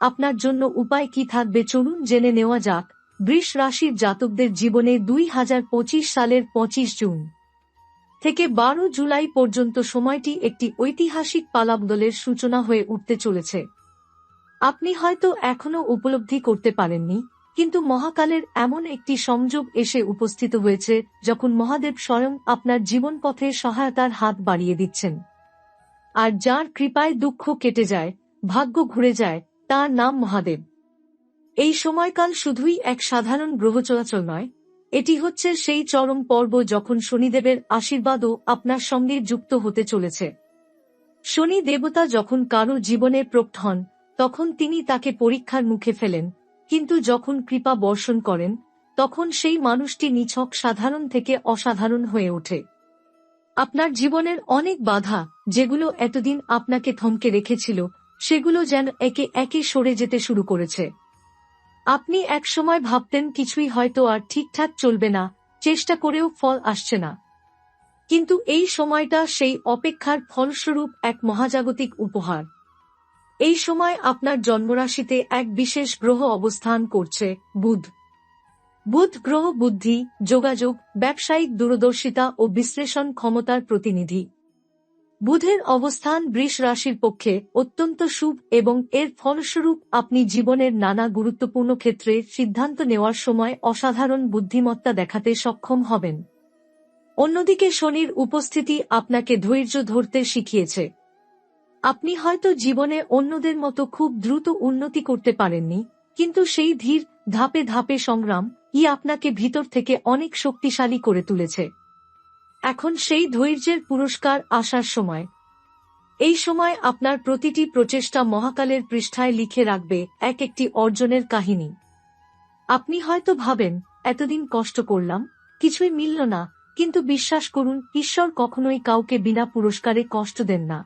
আপনার জন্য উপায় কি থাকবে চলুন জেনে নেওয়া যাক। বৃষ রাশির জাতকদের জীবনে দুই হাজার পঁচিশ সালের পঁচিশ জুন থেকে বারো জুলাই পর্যন্ত সময়টি একটি ঐতিহাসিক পালাবদলের সূচনা হয়ে উঠতে চলেছে। আপনি হয়তো এখনও উপলব্ধি করতে পারেননি, কিন্তু মহাকালের এমন একটি সংযোগ এসে উপস্থিত হয়েছে যখন মহাদেব স্বয়ং আপনার জীবনপথে সহায়তার হাত বাড়িয়ে দিচ্ছেন। আর যার কৃপায় দুঃখ কেটে যায়, ভাগ্য ঘুরে যায় তার নাম মহাদেব। এই সময়কাল শুধুই এক সাধারণ গ্রহ চলাচল নয়, এটি হচ্ছে সেই চরম পর্ব যখন শনিদেবের আশীর্বাদও আপনার সঙ্গে যুক্ত হতে চলেছে। শনি দেবতা যখন কারও জীবনে প্রক্ট হন, তখন তিনি তাকে পরীক্ষার মুখে ফেলেন, কিন্তু যখন কৃপা বর্ষণ করেন, তখন সেই মানুষটি নিছক সাধারণ থেকে অসাধারণ হয়ে ওঠে। আপনার জীবনের অনেক বাধা, যেগুলো এতদিন আপনাকে থমকে রেখেছিল সেগুলো যেন একে একে সরে যেতে শুরু করেছে। আপনি একসময় ভাবতেন কিছুই হয়তো আর ঠিকঠাক চলবে না, চেষ্টা করেও ফল আসছে না। কিন্তু এই সময়টা সেই অপেক্ষার ফলস্বরূপ এক মহাজাগতিক উপহার। এই সময় আপনার জন্মরাশিতে এক বিশেষ গ্রহ অবস্থান করছে, বুধ। বুধ গ্রহ বুদ্ধি, যোগাযোগ, ব্যবসায়িক দূরদর্শিতা ও বিশ্লেষণ ক্ষমতার প্রতিনিধি। বুধের অবস্থান বৃষ রাশির পক্ষে অত্যন্ত শুভ এবং এর ফলস্বরূপ আপনি জীবনের নানা গুরুত্বপূর্ণ ক্ষেত্রে সিদ্ধান্ত নেওয়ার সময় অসাধারণ বুদ্ধিমত্তা দেখাতে সক্ষম হবেন। অন্যদিকে শনির উপস্থিতি আপনাকে ধৈর্য ধরতে শিখিয়েছে। আপনি হয়তো জীবনে অন্যদের মতো খুব দ্রুত উন্নতি করতে পারেননি, কিন্তু সেই ধীর, ধাপে ধাপে সংগ্রাম ই আপনাকে ভিতর থেকে অনেক শক্তিশালী করে তুলেছে। এখন সেই ধৈর্যের পুরস্কার আসার সময়। এই সময় আপনার প্রতিটি প্রচেষ্টা মহাকালের পৃষ্ঠায় লিখে রাখবে এক একটি অর্জনের কাহিনী। আপনি হয়তো ভাবেন, এতদিন কষ্ট করলাম, কিছুই মিলল না, কিন্তু বিশ্বাস করুন, ঈশ্বর কখনোই কাউকে বিনা পুরস্কারে কষ্ট দেন না।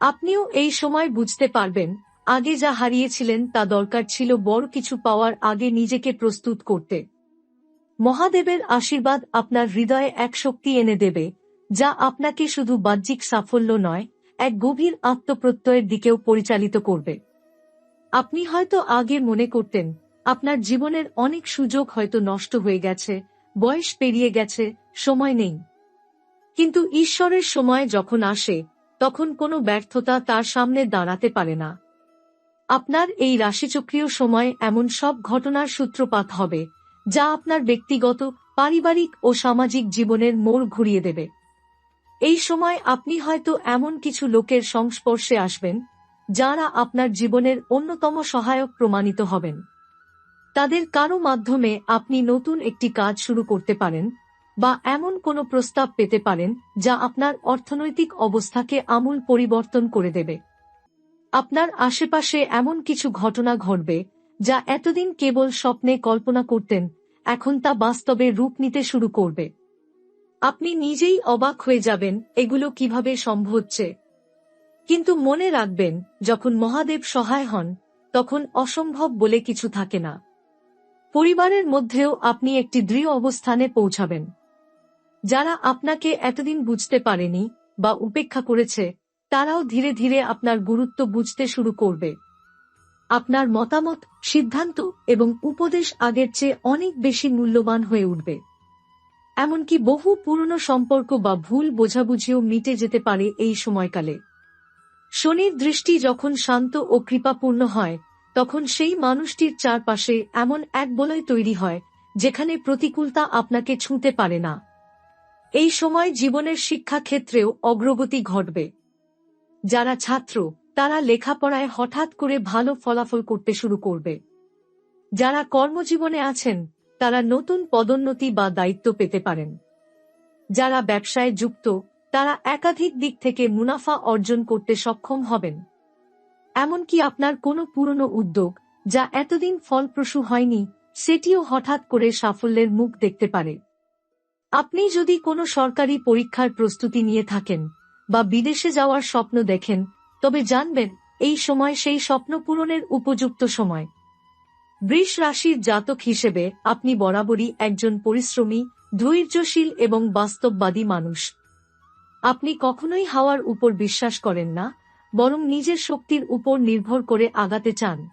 আপনিও এই সময় বুঝতে পারবেন, আগে যা হারিয়েছিলেন তা দরকার ছিল বড় কিছু পাওয়ার আগে নিজেকে প্রস্তুত করতে। মহাদেবের আশীর্বাদ আপনার হৃদয়ে এক শক্তি এনে দেবে, যা আপনাকে শুধু বাহ্যিক সাফল্য নয়, এক গভীর আত্মপ্রত্যয়ের দিকেও পরিচালিত করবে। আপনি হয়তো আগে মনে করতেন, আপনার জীবনের অনেক সুযোগ হয়তো নষ্ট হয়ে গেছে, বয়স পেরিয়ে গেছে, সময় নেই। কিন্তু ঈশ্বরের সময় যখন আসে, তখন কোনো ব্যর্থতা তার সামনে দাঁড়াতে পারে না। আপনার এই রাশিচক্রীয় সময় এমন সব ঘটনার সূত্রপাত হবে যা আপনার ব্যক্তিগত, পারিবারিক ও সামাজিক জীবনের মোড় ঘুরিয়ে দেবে। এই সময় আপনি হয়তো এমন কিছু লোকের সংস্পর্শে আসবেন, যারা আপনার জীবনের অন্যতম সহায়ক প্রমাণিত হবেন। তাদের কারও মাধ্যমে আপনি নতুন একটি কাজ শুরু করতে পারেন বা এমন কোনো প্রস্তাব পেতে পারেন যা আপনার অর্থনৈতিক অবস্থাকে আমূল পরিবর্তন করে দেবে। আপনার আশেপাশে এমন কিছু ঘটনা ঘটবে যা এতদিন কেবল স্বপ্নে কল্পনা করতেন, এখন তা বাস্তবে রূপ নিতে শুরু করবে। আপনি নিজেই অবাক হয়ে যাবেন, এগুলো কীভাবে সম্ভব হচ্ছে। কিন্তু মনে রাখবেন, যখন মহাদেব সহায় হন, তখন অসম্ভব বলে কিছু থাকে না। পরিবারের মধ্যেও আপনি একটি দৃঢ় অবস্থানে পৌঁছাবেন। যারা আপনাকে এতদিন বুঝতে পারেনি বা উপেক্ষা করেছে, তারাও ধীরে ধীরে আপনার গুরুত্ব বুঝতে শুরু করবে। আপনার মতামত, সিদ্ধান্ত এবং উপদেশ আগের চেয়ে অনেক বেশি মূল্যবান হয়ে উঠবে। এমনকি বহু পুরনো সম্পর্ক বা ভুল বোঝাবুঝিও মিটে যেতে পারে এই সময়কালে। শনির দৃষ্টি যখন শান্ত ও কৃপাপূর্ণ হয়, তখন সেই মানুষটির চারপাশে এমন এক বলয় তৈরি হয়, যেখানে প্রতিকূলতা আপনাকে ছুঁতে পারে না। এই সময় জীবনের শিক্ষা ক্ষেত্রেও অগ্রগতি ঘটবে। যারা ছাত্র তারা লেখাপড়ায় হঠাৎ করে ভালো ফলাফল করতে শুরু করবে। যারা কর্মজীবনে আছেন, তারা নতুন পদোন্নতি বা দায়িত্ব পেতে পারেন। যারা ব্যবসায় যুক্ত, তারা একাধিক দিক থেকে মুনাফা অর্জন করতে সক্ষম হবেন। এমনকি আপনার কোনো পুরনো উদ্যোগ, যা এতদিন ফলপ্রসূ হয়নি, সেটিও হঠাৎ করে সাফল্যের মুখ দেখতে পারে। আপনি যদি কোনো সরকারি পরীক্ষার প্রস্তুতি নিয়ে থাকেন, বা বিদেশে যাওয়ার স্বপ্ন দেখেন তবে জানবেন, এই সময় সেই স্বপ্ন পূরণের উপযুক্ত সময়। বৃষ রাশির জাতক হিসেবে আপনি বরাবরই একজন পরিশ্রমী, ধৈর্যশীল এবং বাস্তববাদী মানুষ। আপনি কখনোই হাওয়ার উপর বিশ্বাস করেন না, বরং নিজের শক্তির উপর নির্ভর করে আগাতে চান।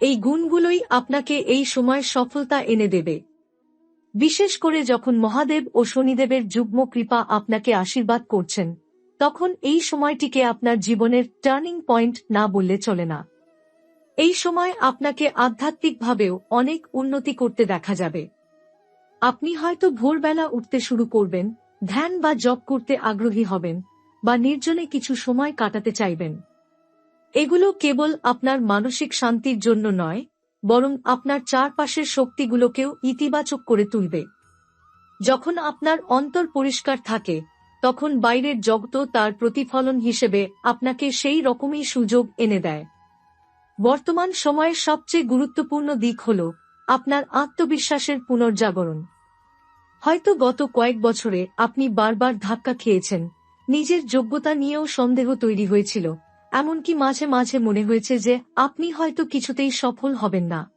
এই গুণগুলোই আপনাকে এই সময় সফলতা এনে দেবে। বিশেষ করে যখন মহাদেব ও শনিদেবের যুগ্ম কৃপা আপনাকে আশীর্বাদ করছেন তখন এই সময়টিকে আপনার জীবনের টার্নিং পয়েন্ট না বললে চলে না। এই সময় আপনাকে আধ্যাত্মিকভাবেও অনেক উন্নতি করতে দেখা যাবে। আপনি হয়তো ভোরবেলা উঠতে শুরু করবেন, ধ্যান বা জব করতে আগ্রহী হবেন, বা নির্জনে কিছু সময় কাটাতে চাইবেন। এগুলো কেবল আপনার মানসিক শান্তির জন্য নয়, বরং আপনার চারপাশের শক্তিগুলোকেও ইতিবাচক করে তুলবে। যখন আপনার অন্তর পরিষ্কার থাকে তখন বাইরের জগত তার প্রতিফলন হিসেবে আপনাকে সেই রকমই সুযোগ এনে দেয়। বর্তমান সময়ের সবচেয়ে গুরুত্বপূর্ণ দিক হল আপনার আত্মবিশ্বাসের পুনর্জাগরণ। হয়তো গত কয়েক বছরে আপনি বারবার ধাক্কা খেয়েছেন, নিজের যোগ্যতা নিয়েও সন্দেহ তৈরি হয়েছিল, এমনকি মাঝে মাঝে মনে হয়েছে যে আপনি হয়তো কিছুতেই সফল হবেন না।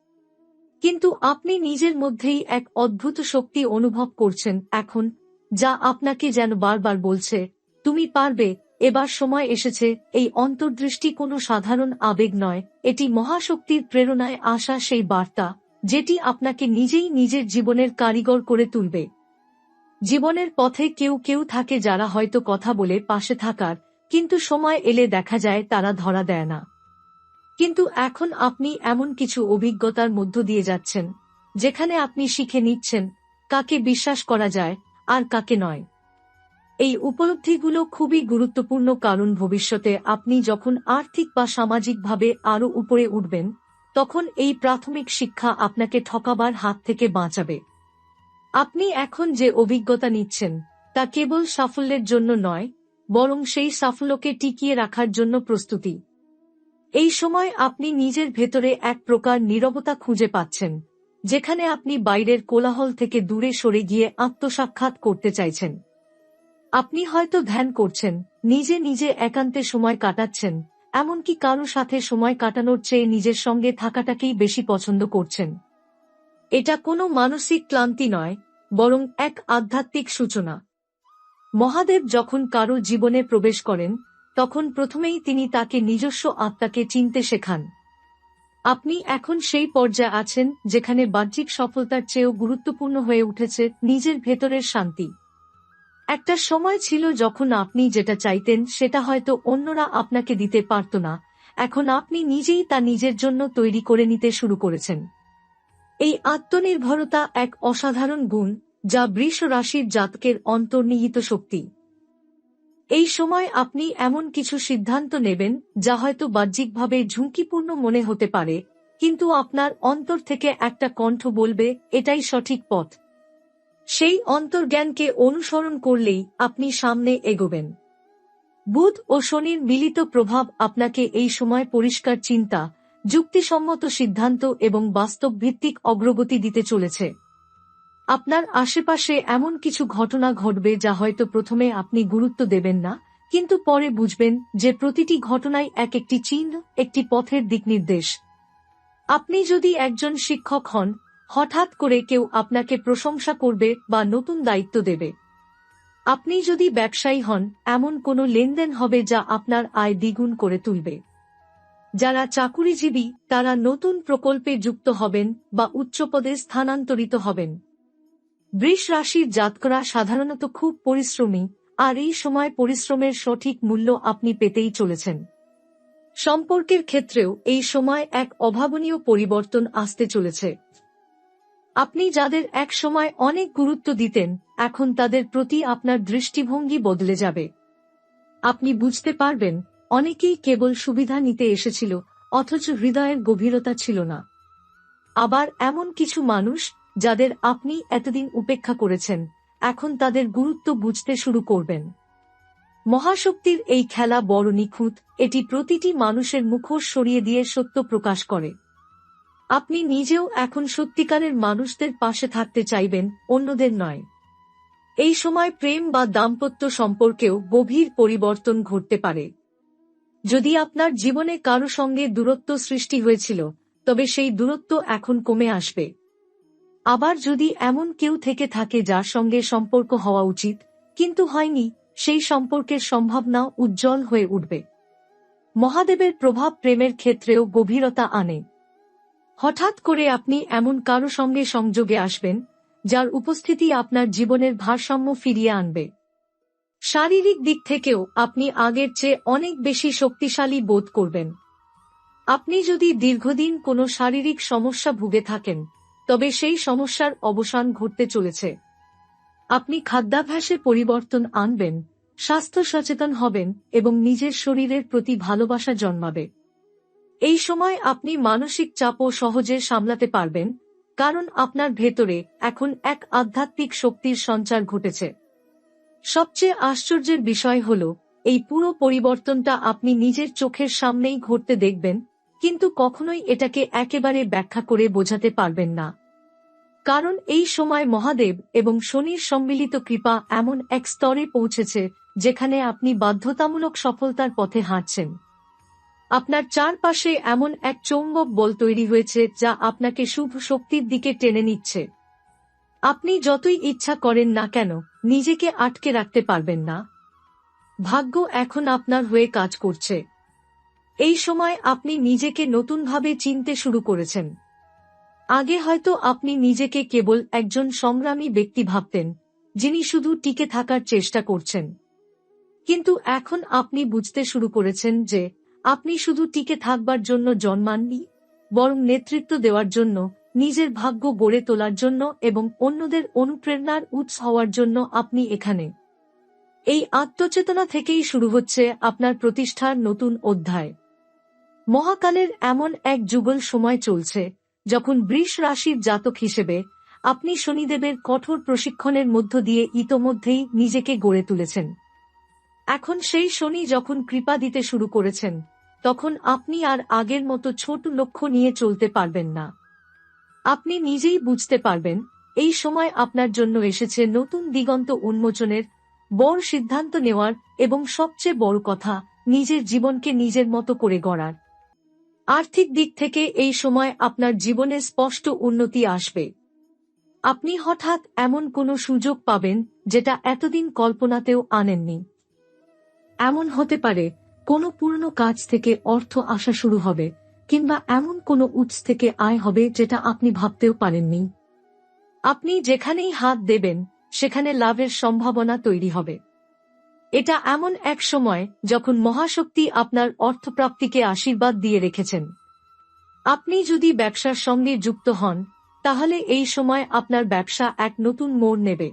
কিন্তু আপনি নিজের মধ্যেই এক অদ্ভুত শক্তি অনুভব করছেন এখন যা আপনাকে যেন বারবার বলছে, তুমি পারবে, এবার সময় এসেছে, এই অন্তর্দৃষ্টি কোনো সাধারণ আবেগ নয়, এটি মহাশক্তির প্রেরণায় আসা সেই বার্তা, যেটি আপনাকে নিজেই নিজের জীবনের কারিগর করে তুলবে। জীবনের পথে কেউ কেউ থাকে যারা হয়তো কথা বলে পাশে থাকার, কিন্তু সময় এলে দেখা যায় তারা ধরা দেয় না। কিন্তু এখন আপনি এমন কিছু অভিজ্ঞতার মধ্য দিয়ে যাচ্ছেন, যেখানে আপনি শিখে নিচ্ছেন, কাকে বিশ্বাস করা যায় আর কাকে নয়। এই উপলব্ধিগুলো খুবই গুরুত্বপূর্ণ কারণ ভবিষ্যতে আপনি যখন আর্থিক বা সামাজিকভাবে আরও উপরে উঠবেন, তখন এই প্রাথমিক শিক্ষা আপনাকে ঠকাবার হাত থেকে বাঁচাবে। আপনি এখন যে অভিজ্ঞতা নিচ্ছেন, তা কেবল সাফল্যের জন্য নয়, বরং সেই সাফল্যকে টিকিয়ে রাখার জন্য প্রস্তুতি। এই সময় আপনি নিজের ভেতরে এক প্রকার নীরবতা খুঁজে পাচ্ছেন। যেখানে আপনি বাইরের কোলাহল থেকে দূরে সরে গিয়ে আত্মসাক্ষাৎ করতে চাইছেন। আপনি হয়তো ধ্যান করছেন, নিজে নিজে একান্তে সময় কাটাচ্ছেন, এমনকি কারও সাথে সময় কাটানোর চেয়ে নিজের সঙ্গে থাকাটাকেই বেশি পছন্দ করছেন। এটা কোনো মানসিক ক্লান্তি নয়, বরং এক আধ্যাত্মিক সূচনা। মহাদেব যখন কারও জীবনে প্রবেশ করেন, তখন প্রথমেই তিনি তাকে নিজস্ব আত্মাকে চিনতে শেখান। আপনি এখন সেই পর্যায়ে আছেন, যেখানে বাহ্যিক সফলতার চেয়েও গুরুত্বপূর্ণ হয়ে উঠেছে নিজের ভেতরের শান্তি। একটা সময় ছিল যখন আপনি যেটা চাইতেন, সেটা হয়তো অন্যরা আপনাকে দিতে পারত না। এখন আপনি নিজেই তা নিজের জন্য তৈরি করে নিতে শুরু করেছেন। এই আত্মনির্ভরতা এক অসাধারণ গুণ, যা বৃষ রাশির জাতকের অন্তর্নিহিত শক্তি। এই সময় আপনি এমন কিছু সিদ্ধান্ত নেবেন যা হয়তো বাহ্যিকভাবে ঝুঁকিপূর্ণ মনে হতে পারে, কিন্তু আপনার অন্তর থেকে একটা কণ্ঠ বলবে, এটাই সঠিক পথ। সেই অন্তর্জ্ঞানকে অনুসরণ করলেই আপনি সামনে এগোবেন। বুধ ও শনির মিলিত প্রভাব আপনাকে এই সময় পরিষ্কার চিন্তা, যুক্তিসম্মত সিদ্ধান্ত এবং বাস্তব ভিত্তিক অগ্রগতি দিতে চলেছে। আপনার আশেপাশে এমন কিছু ঘটনা ঘটবে যা হয়তো প্রথমে আপনি গুরুত্ব দেবেন না, কিন্তু পরে বুঝবেন যে প্রতিটি ঘটনাই এক একটি চিহ্ন, একটি পথের দিক নির্দেশ আপনি যদি একজন শিক্ষক হন, হঠাৎ করে কেউ আপনাকে প্রশংসা করবে বা নতুন দায়িত্ব দেবে। আপনি যদি ব্যবসায়ী হন, এমন কোনো লেনদেন হবে যা আপনার আয় দ্বিগুণ করে তুলবে। যারা চাকুরিজীবী, তারা নতুন প্রকল্পে যুক্ত হবেন বা উচ্চপদে স্থানান্তরিত হবেন। বৃষ রাশির জাতকরা সাধারণত খুব পরিশ্রমী, আর এই সময় পরিশ্রমের সঠিক মূল্য আপনি পেতেই চলেছেন। সম্পর্কের ক্ষেত্রেও এই সময় এক অভাবনীয় পরিবর্তন আসতে চলেছে। আপনি যাদের এক সময় অনেক গুরুত্ব দিতেন, এখন তাদের প্রতি আপনার দৃষ্টিভঙ্গি বদলে যাবে। আপনি বুঝতে পারবেন, অনেকেই কেবল সুবিধা নিতে এসেছিল, অথচ হৃদয়ের গভীরতা ছিল না। আবার এমন কিছু মানুষ যাদের আপনি এতদিন উপেক্ষা করেছেন, এখন তাদের গুরুত্ব বুঝতে শুরু করবেন। মহাশক্তির এই খেলা বড় নিখুঁত, এটি প্রতিটি মানুষের মুখোশ সরিয়ে দিয়ে সত্য প্রকাশ করে। আপনি নিজেও এখন সত্যিকারের মানুষদের পাশে থাকতে চাইবেন, অন্যদের নয়। এই সময় প্রেম বা দাম্পত্য সম্পর্কেও গভীর পরিবর্তন ঘটতে পারে। যদি আপনার জীবনে কারও সঙ্গে দূরত্ব সৃষ্টি হয়েছিল, তবে সেই দূরত্ব এখন কমে আসবে। আবার যদি এমন কেউ থেকে থাকে যার সঙ্গে সম্পর্ক হওয়া উচিত, কিন্তু হয়নি, সেই সম্পর্কের সম্ভাবনা উজ্জ্বল হয়ে উঠবে। মহাদেবের প্রভাব প্রেমের ক্ষেত্রেও গভীরতা আনে। হঠাৎ করে আপনি এমন কারও সঙ্গে সংযোগে আসবেন, যার উপস্থিতি আপনার জীবনের ভারসাম্য ফিরিয়ে আনবে। শারীরিক দিক থেকেও আপনি আগের চেয়ে অনেক বেশি শক্তিশালী বোধ করবেন। আপনি যদি দীর্ঘদিন কোনো শারীরিক সমস্যা ভুগে থাকেন তবে সেই সমস্যার অবসান ঘটতে চলেছে। আপনি খাদ্যাভ্যাসে পরিবর্তন আনবেন, স্বাস্থ্য সচেতন হবেন এবং নিজের শরীরের প্রতি ভালোবাসা জন্মাবে। এই সময় আপনি মানসিক চাপও সহজে সামলাতে পারবেন, কারণ আপনার ভেতরে এখন এক আধ্যাত্মিক শক্তির সঞ্চার ঘটেছে। সবচেয়ে আশ্চর্যের বিষয় হল, এই পুরো পরিবর্তনটা আপনি নিজের চোখের সামনেই ঘটতে দেখবেন কিন্তু কখনোই এটাকে একেবারে ব্যাখ্যা করে বোঝাতে পারবেন না। কারণ এই সময় মহাদেব এবং শনির সম্মিলিত কৃপা এমন এক স্তরে পৌঁছেছে যেখানে আপনি বাধ্যতামূলক সফলতার পথে হাঁটছেন। আপনার চারপাশে এমন এক চৌম্বক বল তৈরি হয়েছে যা আপনাকে শুভ শক্তির দিকে টেনে নিচ্ছে। আপনি যতই ইচ্ছা করেন না কেন, নিজেকে আটকে রাখতে পারবেন না। ভাগ্য এখন আপনার হয়ে কাজ করছে। এই সময় আপনি নিজেকে নতুনভাবে চিনতে শুরু করেছেন। আগে হয়তো আপনি নিজেকে কেবল একজন সংগ্রামী ব্যক্তি ভাবতেন, যিনি শুধু টিকে থাকার চেষ্টা করছেন। কিন্তু এখন আপনি বুঝতে শুরু করেছেন যে, আপনি শুধু টিকে থাকবার জন্য জন্মাননি, বরং নেতৃত্ব দেওয়ার জন্য, নিজের ভাগ্য গড়ে তোলার জন্য এবং অন্যদের অনুপ্রেরণার উৎস হওয়ার জন্য আপনি এখানে। এই আত্মচেতনা থেকেই শুরু হচ্ছে আপনার প্রতিষ্ঠার নতুন অধ্যায়। মহাকালের এমন এক যুগল সময় চলছে, যখন বৃষ রাশির জাতক হিসেবে আপনি শনিদেবের কঠোর প্রশিক্ষণের মধ্য দিয়ে ইতোমধ্যেই নিজেকে গড়ে তুলেছেন। এখন সেই শনি যখন কৃপা দিতে শুরু করেছেন, তখন আপনি আর আগের মতো ছোট লক্ষ্য নিয়ে চলতে পারবেন না। আপনি নিজেই বুঝতে পারবেন, এই সময় আপনার জন্য এসেছে নতুন দিগন্ত উন্মোচনের বড় সিদ্ধান্ত নেওয়ার এবং সবচেয়ে বড় কথা, নিজের জীবনকে নিজের মতো করে গড়ার। আর্থিক দিক থেকে এই সময় আপনার জীবনে স্পষ্ট উন্নতি আসবে। আপনি হঠাৎ এমন কোনো সুযোগ পাবেন যেটা এতদিন কল্পনাতেও আনেননি। এমন হতে পারে কোনো পুরনো কাজ থেকে অর্থ আসা শুরু হবে কিংবা এমন কোনো উৎস থেকে আয় হবে যেটা আপনি ভাবতেও পারেননি। আপনি যেখানেই হাত দেবেন, সেখানে লাভের সম্ভাবনা তৈরি হবে। এটা এমন এক সময় যখন মহাশক্তি আপনার অর্থপ্রাপ্তিকে আশীর্বাদ দিয়ে রেখেছেন। আপনি যদি ব্যবসার সঙ্গে যুক্ত হন, তাহলে এই সময় আপনার ব্যবসা এক নতুন মোড় নেবে।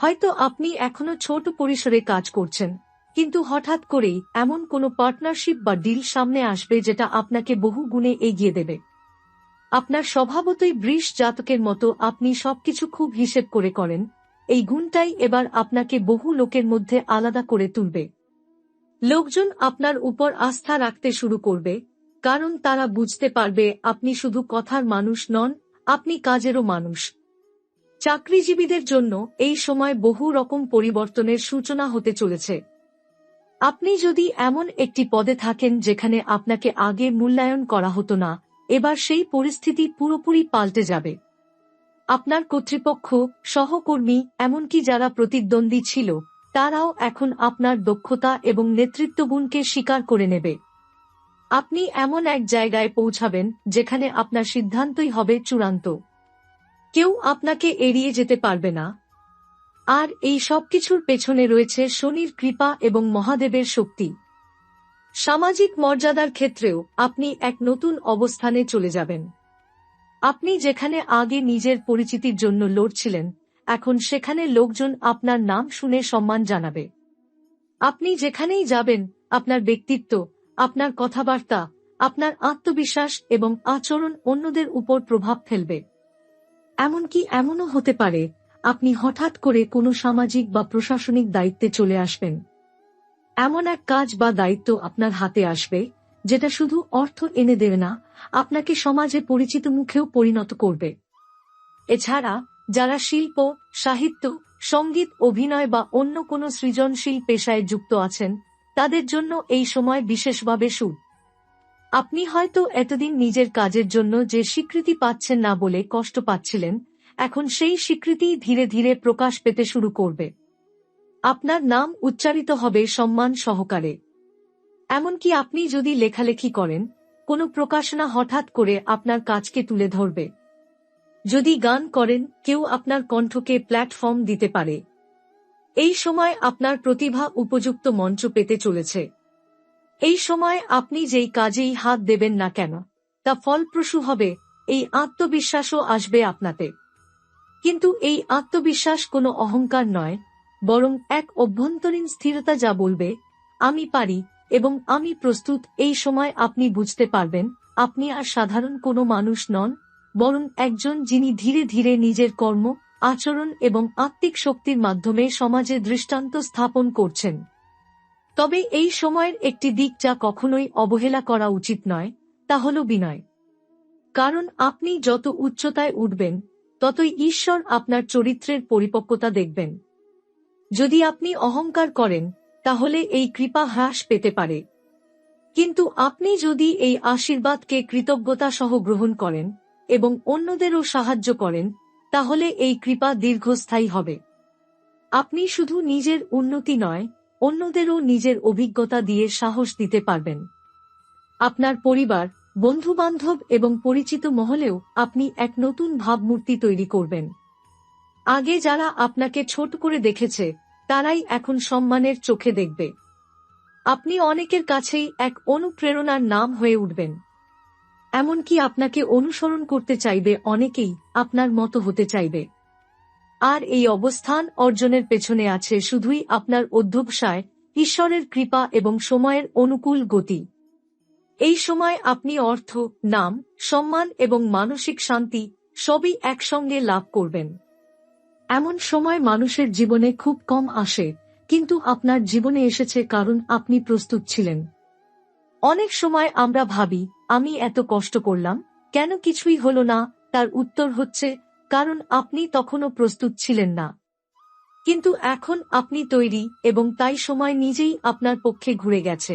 হয়তো আপনি এখনও ছোট পরিসরে কাজ করছেন, কিন্তু হঠাৎ করেই এমন কোনো পার্টনারশিপ বা ডিল সামনে আসবে যেটা আপনাকে বহু গুণে এগিয়ে দেবে। আপনার স্বভাবতই বৃষ জাতকের মতো আপনি সবকিছু খুব হিসেব করে করেন এই গুণটাই এবার আপনাকে বহু লোকের মধ্যে আলাদা করে তুলবে। লোকজন আপনার উপর আস্থা রাখতে শুরু করবে, কারণ তারা বুঝতে পারবে আপনি শুধু কথার মানুষ নন, আপনি কাজেরও মানুষ। চাকরিজীবীদের জন্য এই সময় বহু রকম পরিবর্তনের সূচনা হতে চলেছে। আপনি যদি এমন একটি পদে থাকেন যেখানে আপনাকে আগে মূল্যায়ন করা হতো না, এবার সেই পরিস্থিতি পুরোপুরি পাল্টে যাবে। আপনার কর্তৃপক্ষ, সহকর্মী, এমনকি যারা প্রতিদ্বন্দ্বী ছিল, তারাও এখন আপনার দক্ষতা এবং নেতৃত্বগুণকে স্বীকার করে নেবে। আপনি এমন এক জায়গায় পৌঁছাবেন, যেখানে আপনার সিদ্ধান্তই হবে চূড়ান্ত। কেউ আপনাকে এড়িয়ে যেতে পারবে না। আর এই সবকিছুর পেছনে রয়েছে শনির কৃপা এবং মহাদেবের শক্তি। সামাজিক মর্যাদার ক্ষেত্রেও আপনি এক নতুন অবস্থানে চলে যাবেন। আপনি যেখানে আগে নিজের পরিচিতির জন্য লড়ছিলেন, এখন সেখানে লোকজন আপনার নাম শুনে সম্মান জানাবে। আপনি যেখানেই যাবেন, আপনার ব্যক্তিত্ব, আপনার কথাবার্তা, আপনার আত্মবিশ্বাস এবং আচরণ অন্যদের উপর প্রভাব ফেলবে। এমনকি এমনও হতে পারে, আপনি হঠাৎ করে কোনো সামাজিক বা প্রশাসনিক দায়িত্বে চলে আসবেন। এমন এক কাজ বা দায়িত্ব আপনার হাতে আসবে যেটা শুধু অর্থ এনে দেবে না, আপনাকে সমাজে পরিচিত মুখেও পরিণত করবে। এছাড়া, যারা শিল্প, সাহিত্য, সংগীত, অভিনয় বা অন্য কোনো সৃজনশীল পেশায় যুক্ত আছেন, তাদের জন্য এই সময় বিশেষভাবে সুদ আপনি হয়তো এতদিন নিজের কাজের জন্য যে স্বীকৃতি পাচ্ছেন না বলে কষ্ট পাচ্ছিলেন, এখন সেই স্বীকৃতি ধীরে ধীরে প্রকাশ পেতে শুরু করবে। আপনার নাম উচ্চারিত হবে সম্মান সহকারে। এমনকি আপনি যদি লেখালেখি করেন, কোনো প্রকাশনা হঠাৎ করে আপনার কাজকে তুলে ধরবে। যদি গান করেন, কেউ আপনার কণ্ঠকে প্ল্যাটফর্ম দিতে পারে। এই সময় আপনার প্রতিভা উপযুক্ত মঞ্চ পেতে চলেছে। এই সময় আপনি যেই কাজেই হাত দেবেন না কেন, তা ফলপ্রসূ হবে, এই আত্মবিশ্বাসও আসবে আপনাতে। কিন্তু এই আত্মবিশ্বাস কোনো অহংকার নয়, বরং এক অভ্যন্তরীণ স্থিরতা যা বলবে, আমি পারি এবং আমি প্রস্তুত, এই সময় আপনি বুঝতে পারবেন, আপনি আর সাধারণ কোনো মানুষ নন, বরং একজন যিনি ধীরে ধীরে নিজের কর্ম, আচরণ এবং আত্মিক শক্তির মাধ্যমে সমাজে দৃষ্টান্ত স্থাপন করছেন। তবে এই সময়ের একটি দিক যা কখনোই অবহেলা করা উচিত নয়, তা হল বিনয়। কারণ আপনি যত উচ্চতায় উঠবেন, ততই ঈশ্বর আপনার চরিত্রের পরিপক্কতা দেখবেন। যদি আপনি অহংকার করেন তাহলে এই কৃপা হ্রাস পেতে পারে। কিন্তু আপনি যদি এই আশীর্বাদকে কৃতজ্ঞতা সহ গ্রহণ করেন এবং অন্যদেরও সাহায্য করেন, তাহলে এই কৃপা দীর্ঘস্থায়ী হবে। আপনি শুধু নিজের উন্নতি নয়, অন্যদেরও নিজের অভিজ্ঞতা দিয়ে সাহস দিতে পারবেন। আপনার পরিবার, বন্ধুবান্ধব এবং পরিচিত মহলেও আপনি এক নতুন ভাবমূর্তি তৈরি করবেন। আগে যারা আপনাকে ছোট করে দেখেছে তারাই এখন সম্মানের চোখে দেখবে। আপনি অনেকের কাছেই এক অনুপ্রেরণার নাম হয়ে উঠবেন। এমনকি আপনাকে অনুসরণ করতে চাইবে অনেকেই আপনার মতো হতে চাইবে। আর এই অবস্থান অর্জনের পেছনে আছে শুধুই আপনার অধ্যবসায়, ঈশ্বরের কৃপা এবং সময়ের অনুকূল গতি। এই সময় আপনি অর্থ, নাম, সম্মান এবং মানসিক শান্তি সবই একসঙ্গে লাভ করবেন। এমন সময় মানুষের জীবনে খুব কম আসে, কিন্তু আপনার জীবনে এসেছে কারণ আপনি প্রস্তুত ছিলেন। অনেক সময় আমরা ভাবি, আমি এত কষ্ট করলাম, কেন কিছুই হলো না, তার উত্তর হচ্ছে, কারণ আপনি তখনও প্রস্তুত ছিলেন না। কিন্তু এখন আপনি তৈরি, এবং তাই সময় নিজেই আপনার পক্ষে ঘুরে গেছে।